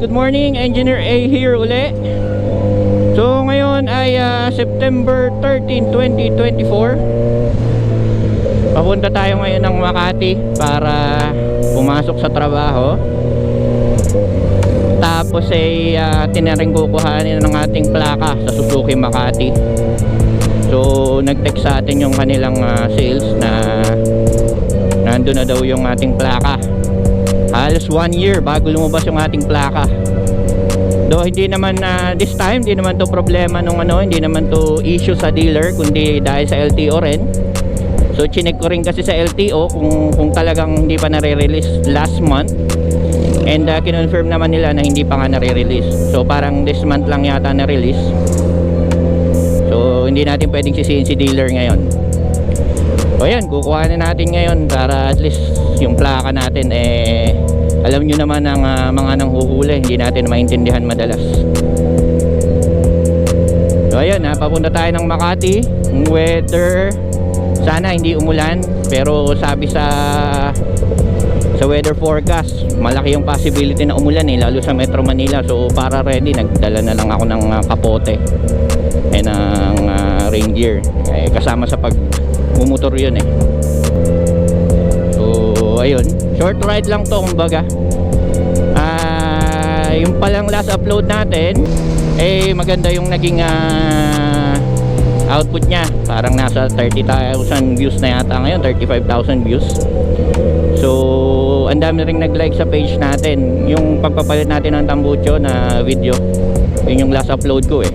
good morning. Engineer A here uli. So ngayon ay ah, September 13, 2024. Papunta tayo ngayon ng Makati para pumasok sa trabaho. Tapos ay uh, tinaring kukuhanin ng ating plaka sa Suzuki Makati. So nag-text sa atin yung kanilang ah, sales na nandun na daw yung ating plaka halos one year bago lumabas yung ating plaka. Do hindi naman na this time hindi naman to problema nung ano hindi naman to issue sa dealer kundi dahil sa LTO rin. So chinek ko rin kasi sa LTO kung, kung talagang hindi pa nare-release last month. And uh, kinonfirm naman nila na hindi pa nga nare-release. So parang this month lang yata na-release. So hindi natin pwedeng sisihin si dealer ngayon o yan, kukuha na natin ngayon para at least yung plaka natin eh alam nyo naman ang ah, mga nang huhuli hindi natin maintindihan madalas. So ayun ha, papunta tayo ng Makati. Ang weather sana hindi umulan pero sabi sa sa weather forecast malaki yung possibility na umulan eh lalo sa Metro Manila. So para ready nagdala na lang ako ng ah, kapote and ng ah, rain gear eh, kasama sa pag mumotor yun eh. So ayun. Short ride lang to kumbaga. Ah yung palang last upload natin eh maganda yung naging ah, output niya. Parang nasa 30,000 views na yata ngayon 35,000 views. So ang dami ring nag-like sa page natin. Yung pagpapalit natin ng tambucho na video yun yung last upload ko eh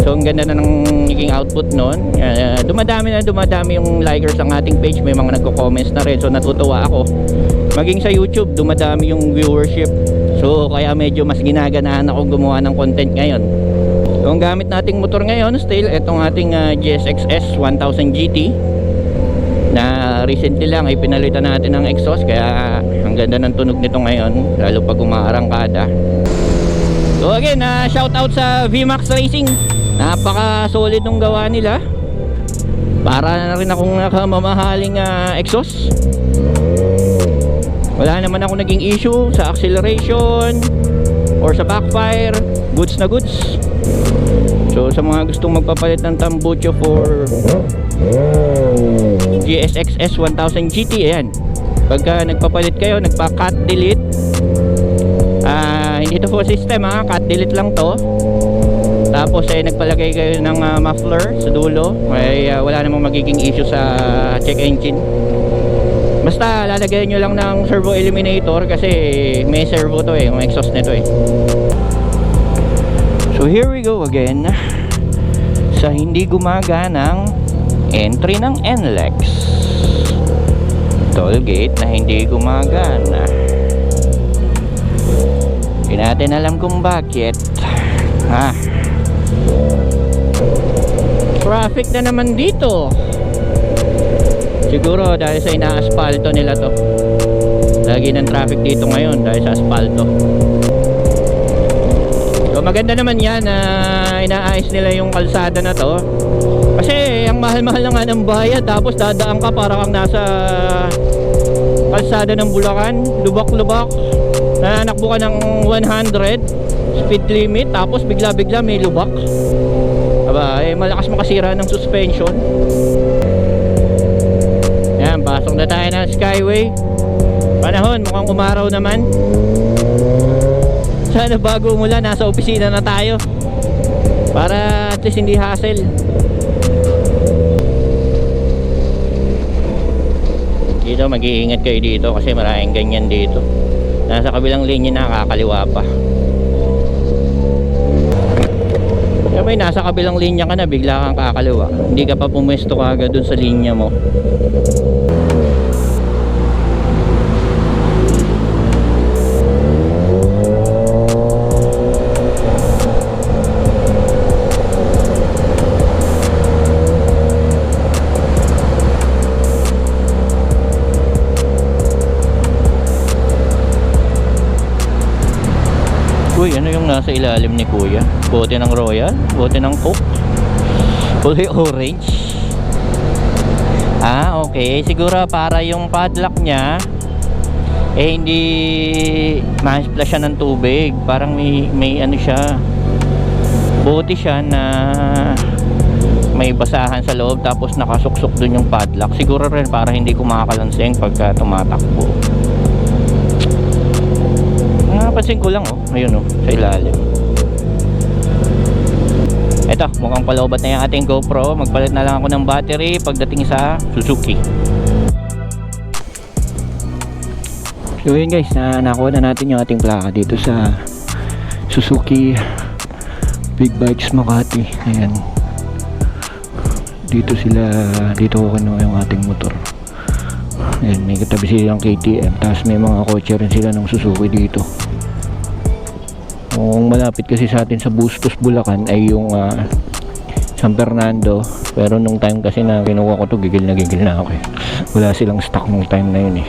So ang ganda na ng naging output noon. Uh, dumadami na dumadami yung likers ng ating page. May mga nagko-comments na rin. So natutuwa ako. Maging sa YouTube, dumadami yung viewership. So kaya medyo mas ginaganaan ako gumawa ng content ngayon. So ang gamit nating motor ngayon, still itong ating uh, GSX-S 1000 GT na recently lang ay pinalitan natin ng exhaust kaya ang ganda ng tunog nito ngayon lalo pag umaarangkada so again uh, shout out sa VMAX Racing. Napaka solid nung gawa nila. Para na rin akong nakamamahaling ah, exhaust. Wala naman ako naging issue sa acceleration or sa backfire. Goods na goods. So sa mga gustong magpapalit ng tambucho for GSX S1000 GT ayan. Pagka nagpapalit kayo nagpa cut delete ah hindi to full system ha cut delete lang to. Tapos ay nagpalagay kayo ng ah, muffler sa dulo. Ay ah, wala namang magiging issue sa check engine. Basta lalagyan nyo lang ng servo eliminator kasi may servo to eh. Yung exhaust nito eh. So here we go again sa hindi gumaganang entry ng NLEX toll gate na hindi gumagana hindi natin alam kung bakit. Ha? Traffic na naman dito. Siguro dahil sa ina-aspalto nila to. Lagi ng traffic dito ngayon dahil sa aspalto so maganda naman yan na inaayos nila yung kalsada na to. Kasi ang mahal-mahal na nga ng bayad tapos dadaan ka para kang nasa kalsada ng Bulacan. Lubak-lubak nanakbo ka ng 100 speed limit tapos bigla-bigla may lubak. Aba eh malakas makasira ng suspension. Yan pasok na tayo ng skyway. Panahon mukhang umaraw naman. Sana bago mula nasa opisina na tayo. Para at least hindi hassle. Dito mag-iingat kayo dito kasi maraming ganyan dito nasa kabilang linya nakakaliwa pa. Kaya may nasa kabilang linya ka na bigla kang kakaliwa. Hindi ka pa pumwesto kagad dun sa linya mo nasa ilalim ni Kuya? Bote ng Royal? Bote ng Coke? Kulay orange? Ah, okay. Siguro para yung padlock niya eh hindi ma-splash siya ng tubig parang may, may ano siya buti siya na may basahan sa loob tapos nakasuksok dun yung padlock siguro rin para hindi kumakalanseng pagka tumatakbo napansin ko lang oh ayun oh sa ilalim eto mukhang palobat na yung ating GoPro magpalit na lang ako ng battery pagdating sa Suzuki So yun guys, na nakuha na natin yung ating plaka dito sa Suzuki Big Bikes Makati. Ayan. Dito sila, dito ko kinuha yung ating motor. Ayan, may katabi silang KTM. Tapos may mga kotse rin sila ng Suzuki dito. Kung malapit kasi sa atin sa Bustos, Bulacan ay yung ah, San Fernando. Pero nung time kasi na kinuha ko to, gigil na gigil na ako eh. Wala silang stock nung time na yun eh.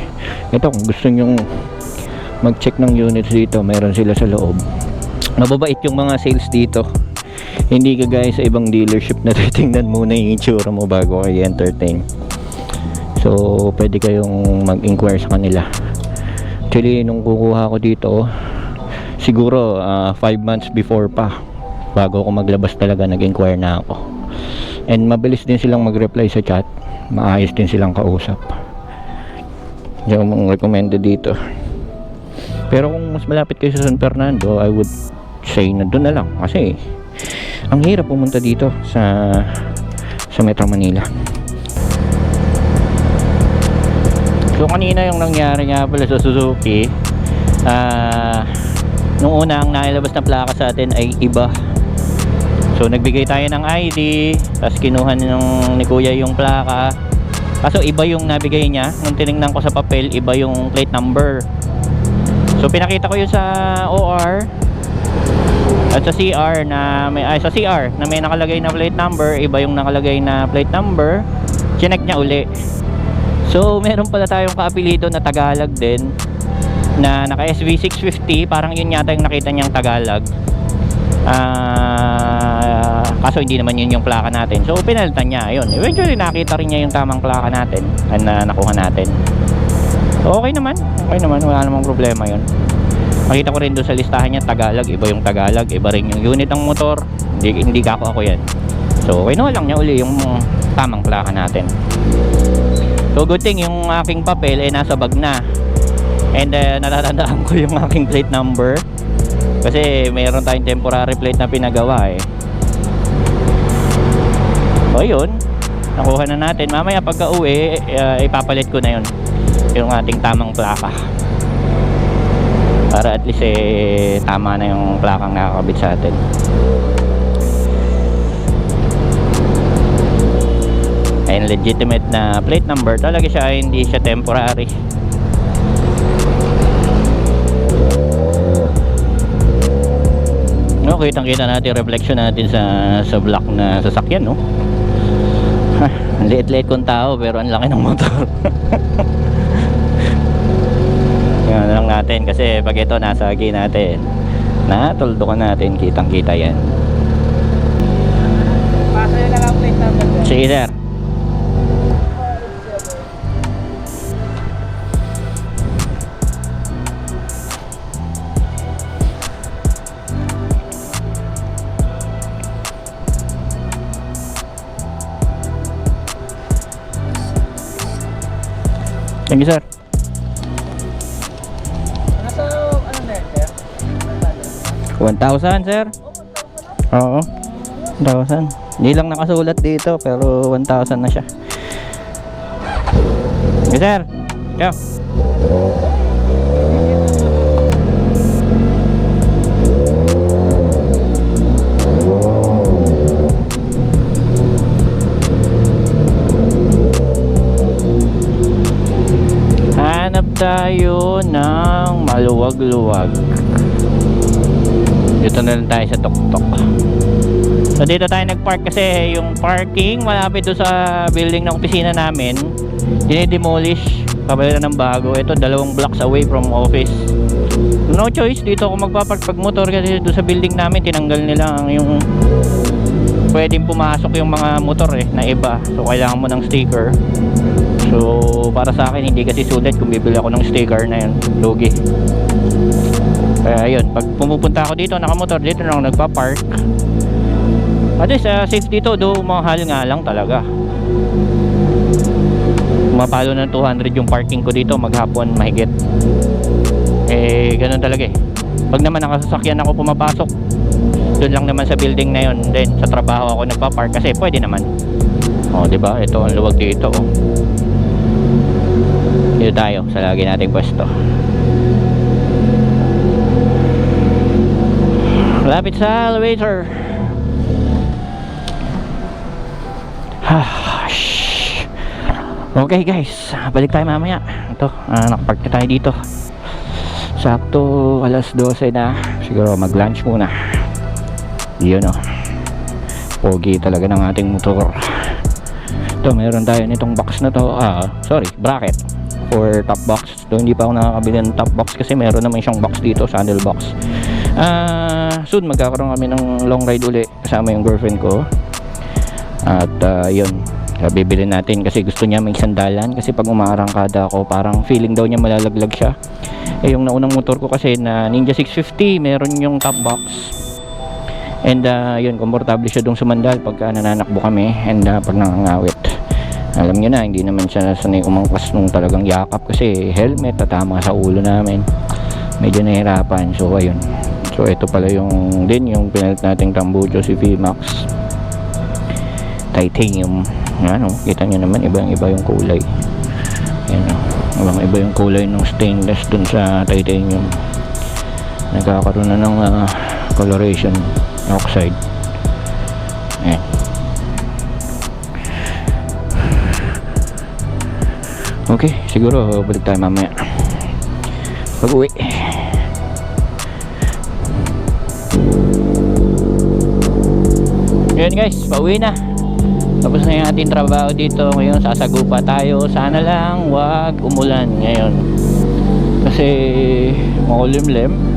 Ito, kung gusto nyong mag-check ng units dito, meron sila sa loob. Mababait yung mga sales dito. Hindi kagaya sa ibang dealership na titingnan muna yung itsura mo bago kayo entertain. So, pwede kayong mag-inquire sa kanila. Actually, nung kukuha ko dito, siguro 5 months before pa bago ako maglabas talaga nag-inquire na ako. And mabilis din silang mag-reply sa chat. Maayos din silang kausap. Yung recommended dito. Pero kung mas malapit kayo sa San Fernando, I would say na doon na lang. Kasi, ang hirap pumunta dito sa sa Metro Manila. So, kanina yung nangyari nga pala sa Suzuki, ah, nung una ang nailabas na plaka sa atin ay iba. So, nagbigay tayo ng ID, tapos kinuha nung ni Kuya yung plaka. Kaso iba yung nabigay niya. Nung tinignan ko sa papel, iba yung plate number. So pinakita ko yun sa OR at sa CR na may ay sa CR na may nakalagay na plate number, iba yung nakalagay na plate number. Chinek niya uli. So meron pala tayong kaapelido na Tagalog din na naka SV650, parang yun yata yung nakita niyang Tagalog. Ah, kaso hindi naman yun yung plaka natin. So pinalitan niya, yun. Eventually nakita rin niya yung tamang plaka natin na nakuha natin. So, okay naman. Okay naman. Wala namang problema yun. Makita ko rin doon sa listahan niya Tagalog. Iba yung Tagalog. Iba rin yung unit ng motor. Hindi, hindi kako ako yan. So, kinuha lang niya uli yung tamang plaka natin. So, good thing yung aking papel ay nasa bag na. And uh, natatandaan ko yung aking plate number. Kasi mayroon tayong temporary plate na pinagawa eh. O yun. Nakuha na natin. Mamaya pagka uwi, uh, ipapalit ko na yun yung ating tamang plaka para at least eh tama na yung plakang nakakabit sa atin ayun legitimate na plate number talaga siya hindi siya temporary kitang kita natin reflection natin sa sa block na sasakyan no? Ang liit-liit kong tao pero ang laki ng motor. Yan lang natin kasi pag ito nasa agi natin natuldukan natin kitang kita yan sige sir Thank you sir. Nasa ano na yun, sir? 1,000 sir. Oo. 1,000 Hindi lang nakasulat dito pero 1,000 na siya. Sige sir. Go tayo ng maluwag-luwag. Dito na lang tayo sa tuktok. So dito tayo nagpark kasi yung parking malapit doon sa building ng opisina namin. Dinidemolish. Kabila ng bago. Ito dalawang blocks away from office. No choice dito ako magpapark pag motor kasi doon sa building namin tinanggal nila yung pwedeng pumasok yung mga motor eh na iba. So kailangan mo ng sticker So, para sa akin, hindi kasi sulit kung bibili ako ng sticker na yun. Lugi. Kaya yun, pag pumupunta ako dito, nakamotor, dito na ako nagpa-park. At least, uh, safe dito, do mahal nga lang talaga. Mapalo ng 200 yung parking ko dito, maghapon, mahigit. Eh, ganun talaga eh. Pag naman nakasasakyan ako pumapasok, doon lang naman sa building na yun. Then, sa trabaho ako nagpa-park kasi pwede naman. Oh, 'di ba? Ito ang luwag dito, oh. Dito tayo sa lagi nating pwesto. Lapit sa elevator. Okay guys, balik tayo mamaya. Ito, uh, nakapark na tayo dito. Sakto alas 12 na. Siguro mag-lunch muna. Yun oh. Pogi talaga ng ating motor. Ito, meron tayo nitong box na to. Ah, sorry, bracket for top box. Ito, hindi pa ako nakakabili ng top box kasi meron naman siyang box dito, saddle box. Ah, soon magkakaroon kami ng long ride uli kasama yung girlfriend ko. At ah, yun, bibili natin kasi gusto niya may sandalan kasi pag umaarangkada ako parang feeling daw niya malalaglag siya. Eh yung naunang motor ko kasi na Ninja 650 meron yung top box And uh, yun, komportable siya dong sumandal pagka nananakbo kami and uh, pag nangangawit. Alam nyo na, hindi naman siya sanay umangkas nung talagang yakap kasi helmet tatama sa ulo namin. Medyo nahirapan. So ayun. So ito pala yung din yung pinalit nating tambucho si VMAX. Titanium. Yan oh, kita nyo naman ibang iba yung kulay. Yan. Ibang iba yung kulay ng stainless dun sa titanium. Nagkakaroon na ng uh, coloration oxide Ayan. Okay siguro balik tayo mamaya. Pag uwi yun guys pauwi na. Tapos na yung ating trabaho dito. Ngayon sasagupa tayo. Sana lang wag umulan ngayon. Kasi makulimlim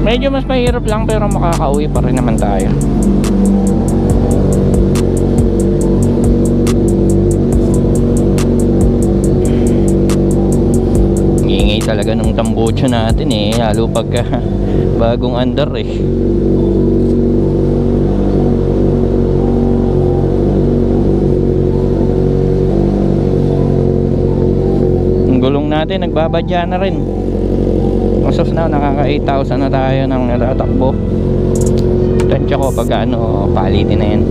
medyo mas mahirap lang pero makakauwi pa rin naman tayo talaga nung tambocho natin eh lalo pagka bagong under eh. Ang gulong natin nagbabadya na rin. As of now nakaka 8,000 na tayo ng natatakbo. Tansya ko pag ano palitin na yan.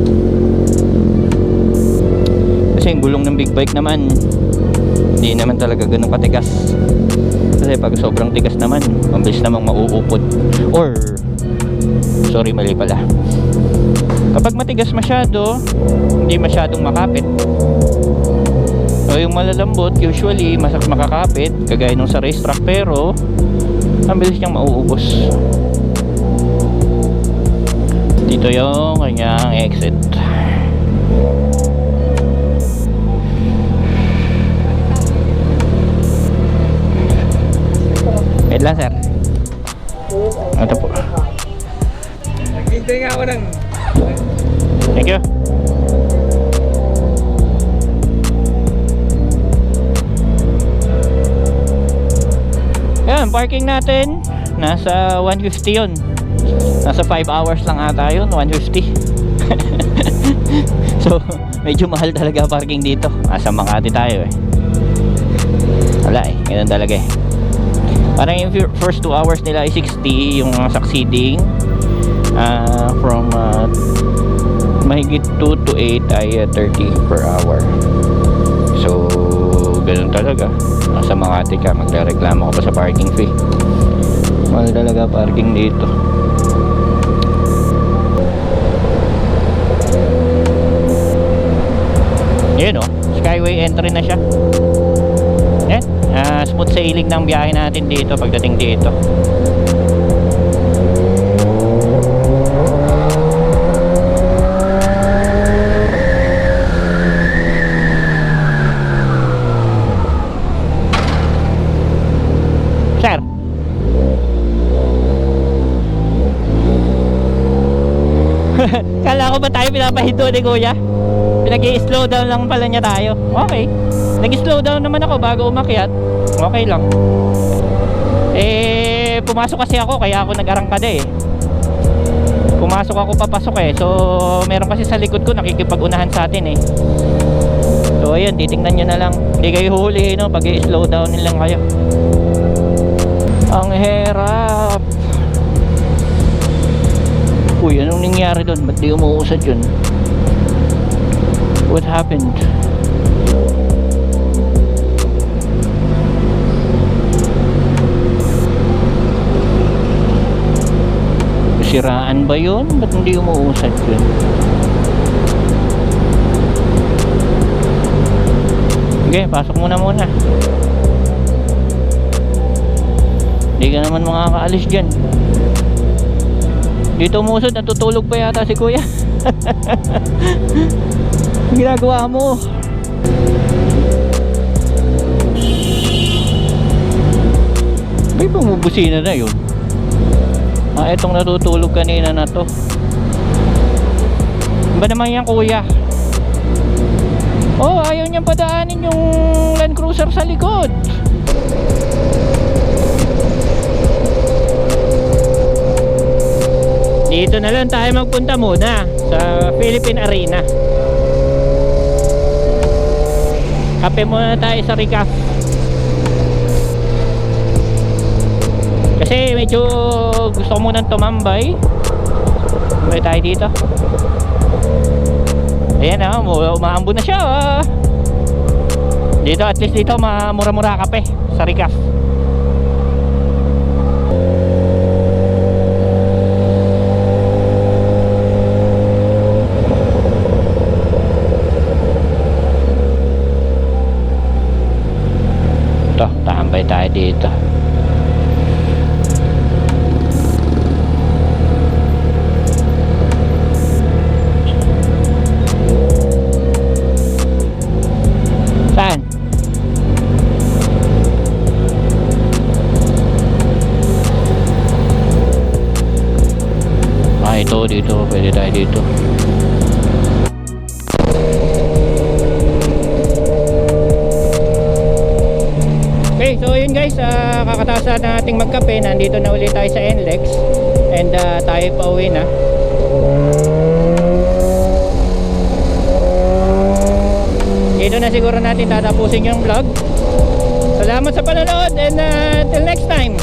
Kasi yung gulong ng big bike naman hindi naman talaga ganun katigas. Kasi pag sobrang tigas naman mabilis namang mauupod. Or sorry mali pala. Kapag matigas masyado hindi masyadong makapit. O yung malalambot usually masak makakapit kagaya nung sa racetrack pero ang bilis niyang mauubos. Dito yung kanyang exit wait lang sir ito po Naghintay nga ako ng... thank you Yan, parking natin nasa 150 yun. Nasa 5 hours lang ata yun, 150. so, medyo mahal talaga parking dito. Nasa Makati tayo eh. Wala eh, ganun talaga eh. Parang yung fir- first 2 hours nila ay 60 yung mga succeeding. Ah, from ah, mahigit 2 to 8 ay ah, 30 per hour. So, ganun talaga. Nasa Makati ka, magreklamo ka pa sa parking fee. Mahal talaga parking dito. Yun oh, Skyway entry na siya. Ah, smooth sailing ng biyahe natin dito pagdating dito. Sir. Kala ko ba tayo pinapahinto ni Kuya? Pinag-i-slow down lang pala niya tayo. Okay. Nag-slow down naman ako bago umakyat. Okay lang. Eh, pumasok kasi ako kaya ako nag-arangkada eh. Pumasok ako papasok eh. So, meron kasi sa likod ko nakikipag-unahan sa atin eh. So, ayun, titingnan nyo na lang. Hindi kayo huli, no? Pag i-slow down lang kayo. Ang hirap. Uy, anong nangyari doon? Ba't di umuusad yun? What happened? Siraan ba yun? Ba't hindi umuusad yun? Sige, pasok muna muna. Hindi ka naman makakaalis dyan. Dito umusod, natutulog pa yata si kuya. Ginagawa mo. May bumubusina na yun. Ah, etong natutulog kanina na to. Ba naman yan kuya? Oh, ayaw niyang padaanin yung Land Cruiser sa likod. Dito na lang tayo magpunta muna sa Philippine Arena. Kape muna tayo sa Recaf. Kasi medyo gusto ko munang tumambay. May tayo dito. Ayan ah, um- umaambo na siya ah. Dito at least dito mura-mura kape sa Recaf. Ito, tambay tayo dito. Okay, so yun guys, uh, kakataas na nating magkape. Nandito na ulit tayo sa NLEX. And ah, tayo pa uwi na. Dito na siguro natin tatapusin yung vlog. Salamat sa panonood and uh, till next time.